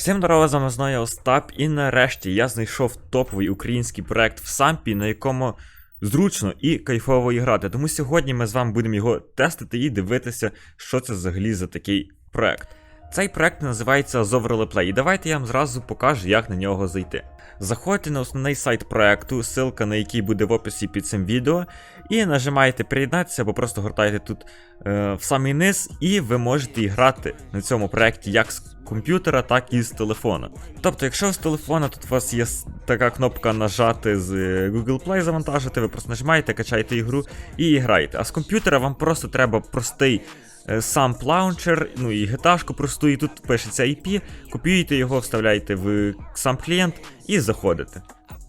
Всім здорова, з вами знаю я Остап, і нарешті я знайшов топовий український проект в Сампі, на якому зручно і кайфово грати. Тому сьогодні ми з вами будемо його тестити і дивитися, що це взагалі за такий проект. Цей проект називається Azov Roleplay, і давайте я вам зразу покажу, як на нього зайти. Заходьте на основний сайт проекту, ссылка на який буде в описі під цим відео, і нажимаєте приєднатися або просто гортаєте тут е, в самий низ, і ви можете грати на цьому проекті як з комп'ютера, так і з телефона. Тобто, якщо з телефона тут у вас є така кнопка нажати з е, Google Play завантажити, ви просто нажимаєте, качаєте ігру і граєте. А з комп'ютера вам просто треба простий сам плаунчер, ну і гиташку просту, і тут пишеться IP, копіюєте його, вставляєте в сам клієнт і заходите.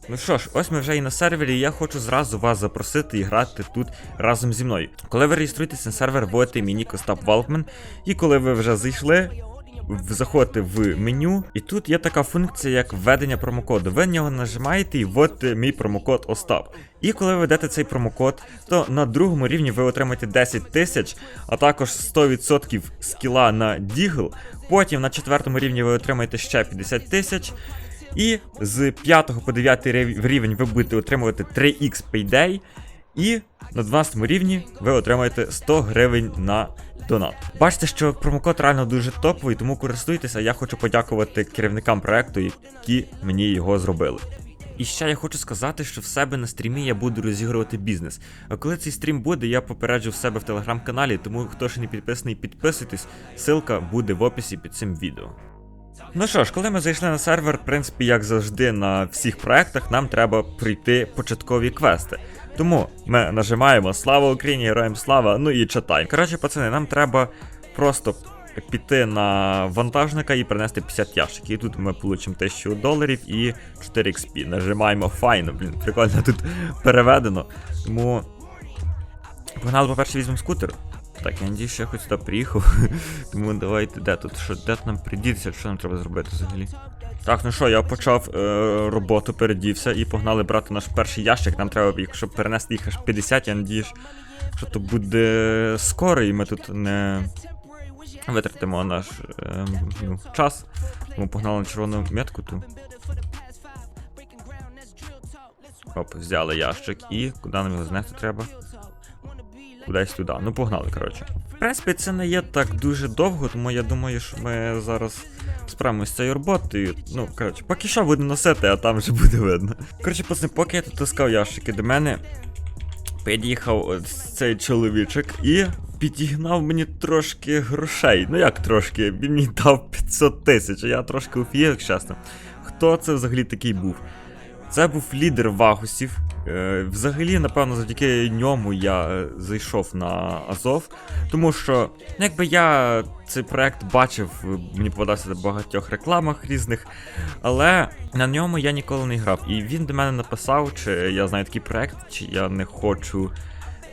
Ну що ж, ось ми вже і на сервері, і я хочу зразу вас запросити і грати тут разом зі мною. Коли ви реєструєтесь на сервер, вводите мені Костап Валкмен, і коли ви вже зайшли, заходите в меню, і тут є така функція, як введення промокоду. Ви на нього нажимаєте і вводите мій промокод Остап. І коли ви введете цей промокод, то на другому рівні ви отримаєте 10 тисяч, а також 100% скіла на Дігл. Потім на четвертому рівні ви отримаєте ще 50 тисяч. І з 5 по 9 рів- рівень ви будете отримувати 3х Payday. І на 12 рівні ви отримаєте 100 гривень на донат. Бачите, що промокод реально дуже топовий, тому користуйтеся. Я хочу подякувати керівникам проекту, які мені його зробили. І ще я хочу сказати, що в себе на стрімі я буду розігрувати бізнес. А коли цей стрім буде, я попереджу в себе в телеграм-каналі, тому хто ще не підписаний, підписуйтесь. Ссылка буде в описі під цим відео. Ну що ж, коли ми зайшли на сервер, в принципі, як завжди на всіх проектах, нам треба пройти початкові квести. Тому ми нажимаємо Слава Україні, героям слава, ну і читаємо. Коротше, пацани, нам треба просто піти на вантажника і принести 50 ящиків. І тут ми получимо 1000 доларів і 4 XP. Нажимаємо файно, блін, прикольно тут переведено. Тому. Погнали, по-перше, візьмемо скутер. Так, я надію, що я хоч сюди приїхав. Тому давайте де тут? Що де нам придітися, що нам треба зробити взагалі? Так, ну що, я почав е, роботу, передівся і погнали брати наш перший ящик. Нам треба, якщо перенести їх аж 50, я надіюсь, що то буде скоро, і ми тут не витратимо наш е, ну, час. Тому погнали на червону метку ту. Оп, взяли ящик і куди нам його знести треба? Кудись туди. Ну погнали, коротше. В принципі, це не є так дуже довго, тому я думаю, що ми зараз справимося з цією роботою. Ну, коротше, поки що буду носити, а там вже буде видно. Коротше, пацани, поки я тут таскав ящики до мене, під'їхав цей чоловічок і підігнав мені трошки грошей. Ну як трошки, він мені дав 500 тисяч, я трошки офігів, чесно. Хто це взагалі такий був? Це був лідер Вагусів. Е, взагалі, напевно, завдяки ньому я е, зайшов на Азов. Тому що, ну, якби я цей проект бачив, е, мені попадався на багатьох рекламах різних, але на ньому я ніколи не грав. І він до мене написав, чи я знаю такий проект, чи я не хочу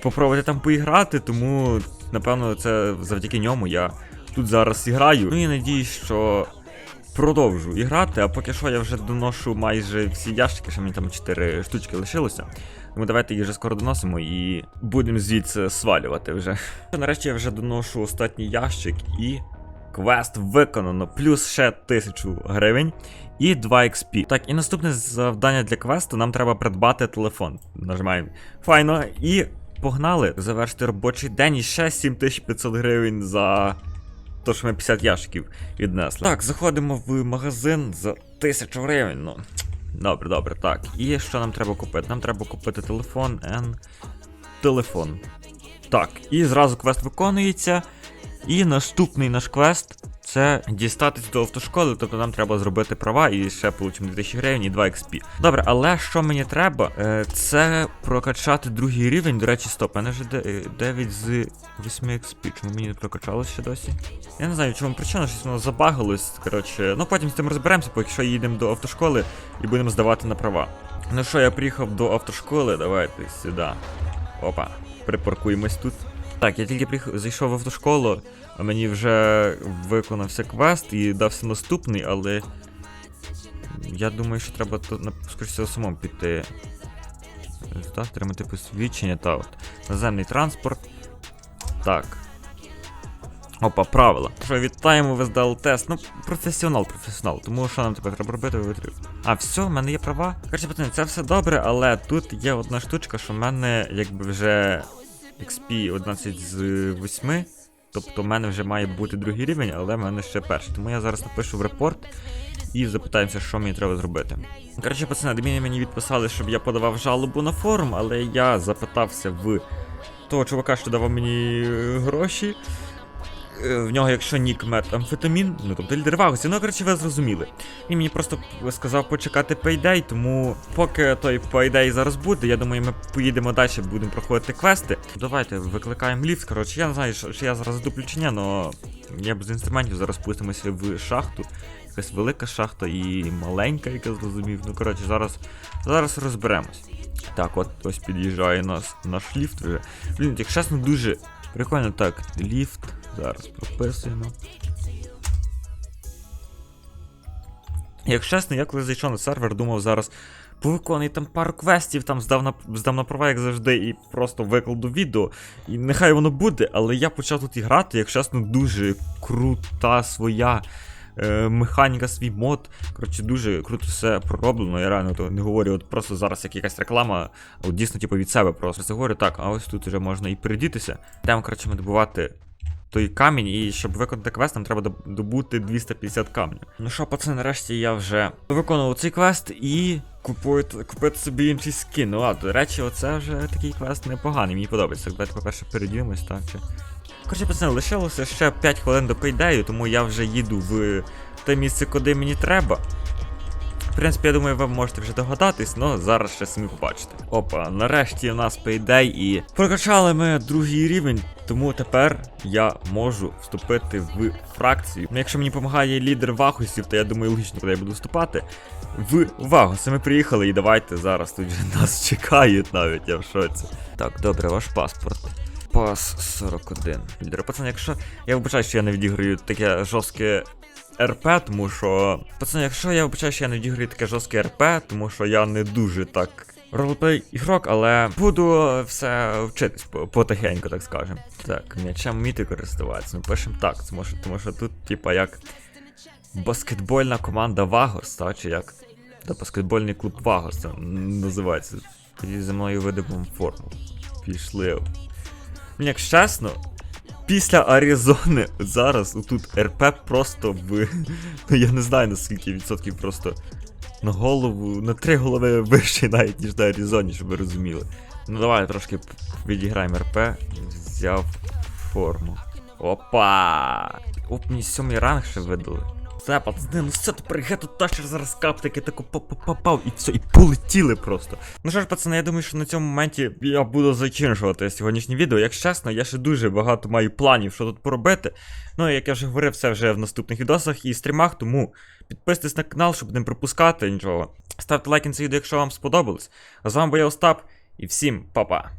попробувати там поіграти, тому, напевно, це завдяки ньому я тут зараз і граю. Ну і надіюсь, що продовжу і грати, а поки що я вже доношу майже всі ящики, що мені там 4 штучки лишилося. Тому давайте їх вже скоро доносимо і будемо звідси свалювати вже. Нарешті я вже доношу останній ящик і квест виконано, плюс ще 1000 гривень і 2 XP. Так, і наступне завдання для квесту нам треба придбати телефон. Нажимаємо файно і погнали завершити робочий день і ще 7500 гривень за то, що ми 50 ящиків віднесли. Так, заходимо в магазин за 1000 гривень. Ну, добре, добре, так. І що нам треба купити? Нам треба купити телефон N. Телефон. Так, і зразу квест виконується. І наступний наш квест це дістатись до автошколи, тобто нам треба зробити права і ще получимо 2000 гривень і 2 XP. Добре, але що мені треба? Е, Це прокачати другий рівень. До речі, стоп, мене вже е, 9 з 8 XP. Чому мені не прокачалось ще досі? Я не знаю, в чому причина, щось воно забагалось. Коротше, ну потім з тим розберемося, поки що їдемо до автошколи і будемо здавати на права. Ну що, я приїхав до автошколи, давайте сюди. Опа, припаркуємось тут. Так, я тільки приїхав, зайшов в автошколу, а мені вже виконався квест і дався наступний, але. Я думаю, що треба скоріше самому піти. Та, отримати посвідчення, та от. Наземний транспорт. Так. Опа, правила. Що, вітаємо, ви здали тест. Ну, професіонал, професіонал. Тому що нам тепер треба робити витрив. А, все, в мене є права. Короче, пацани, це все добре, але тут є одна штучка, що в мене якби вже XP 11 з 8. Тобто в мене вже має бути другий рівень, але в мене ще перший. Тому я зараз напишу в репорт і запитаємося, що мені треба зробити. Коротше, пацани, адміни мені відписали, щоб я подавав жалобу на форум, але я запитався в того чувака, що давав мені гроші. Е, В нього, якщо нік метамфетамін, ну тобто лідер вагості, ну коротше, ви зрозуміли. Він мені просто сказав почекати Payday, тому поки той Payday зараз буде, я думаю, ми поїдемо далі, будемо проходити квести. Давайте викликаємо ліфт. Коротше, я не знаю, що, я зараз дуплю чи ні, але я без інструментів зараз спустимося в шахту. Якась велика шахта і маленька, як я зрозумів. Ну коротше, зараз, зараз розберемось. Так, от ось під'їжджає нас наш ліфт вже. Блін, як чесно, дуже прикольно так. Ліфт. Зараз прописуємо. Як чесно, я коли зайшов на сервер, думав зараз. Повиконую там пару квестів, там здав на, права, як завжди, і просто викладу відео. І нехай воно буде, але я почав тут грати, як чесно, дуже крута своя е, механіка, свій мод. Коротше, дуже круто все пророблено. Я реально то не говорю, от просто зараз як якась реклама, от дійсно, типу, від себе просто. Це говорю так, а ось тут вже можна і передітися. Йдемо, коротше, ми добувати той камінь, і щоб виконати квест, нам треба доб- добути 250 камнів. Ну що, пацани, нарешті я вже виконував цей квест і купую, купити собі інший скін. Ну а, до речі, оце вже такий квест непоганий, мені подобається. Давайте, по-перше, переділимось, так чи. Коротше, пацани, лишилося ще 5 хвилин до пейдею, тому я вже їду в те місце, куди мені треба. В принципі, я думаю, ви можете вже догадатись, але зараз ще самі побачите. Опа, нарешті у нас пейдей і прокачали ми другий рівень, тому тепер я можу вступити в фракцію. Ну, якщо мені допомагає лідер Вагусів, то я думаю, логічно, куди я буду вступати. В Вагуси ми приїхали і давайте зараз тут вже нас чекають навіть, я в шоці. Так, добре, ваш паспорт. Пас 41. Лідер, пацани, якщо. Я вибачаю, що я не відіграю таке жорстке РП, тому що. Пацани, якщо я вибачаю, що я не відіграю таке жорстке РП, тому що я не дуже так. Ролеплей ігрок, але буду все вчитись потихеньку, так скажемо. Так, м'ячем вміти користуватися. Ну пишемо так, тому що, тому що тут, типа, як баскетбольна команда Вагос, та, чи як. Та баскетбольний клуб Вагос це називається. Тоді за мною видимом форму. Пішли. Як чесно, після Аризони зараз тут РП просто в. Ну я не знаю наскільки відсотків просто на голову, на три голови вище навіть, ніж на Аризоні, щоб ви розуміли. Ну давай трошки відіграємо РП. Взяв форму. Опа! Оп, мені сьомий ранг ще видали. Все, пацани, ну все, тепер гетто тащер зараз каптики тако попав і все, і полетіли просто. Ну що ж, пацани, я думаю, що на цьому моменті я буду закінчувати сьогоднішнє відео. Як чесно, я ще дуже багато маю планів, що тут поробити. Ну, як я вже говорив, це вже в наступних відосах і стрімах, тому підписуйтесь на канал, щоб не пропускати нічого. Ставте лайк на це відео, якщо вам сподобалось. А з вами був я Остап, і всім па-па.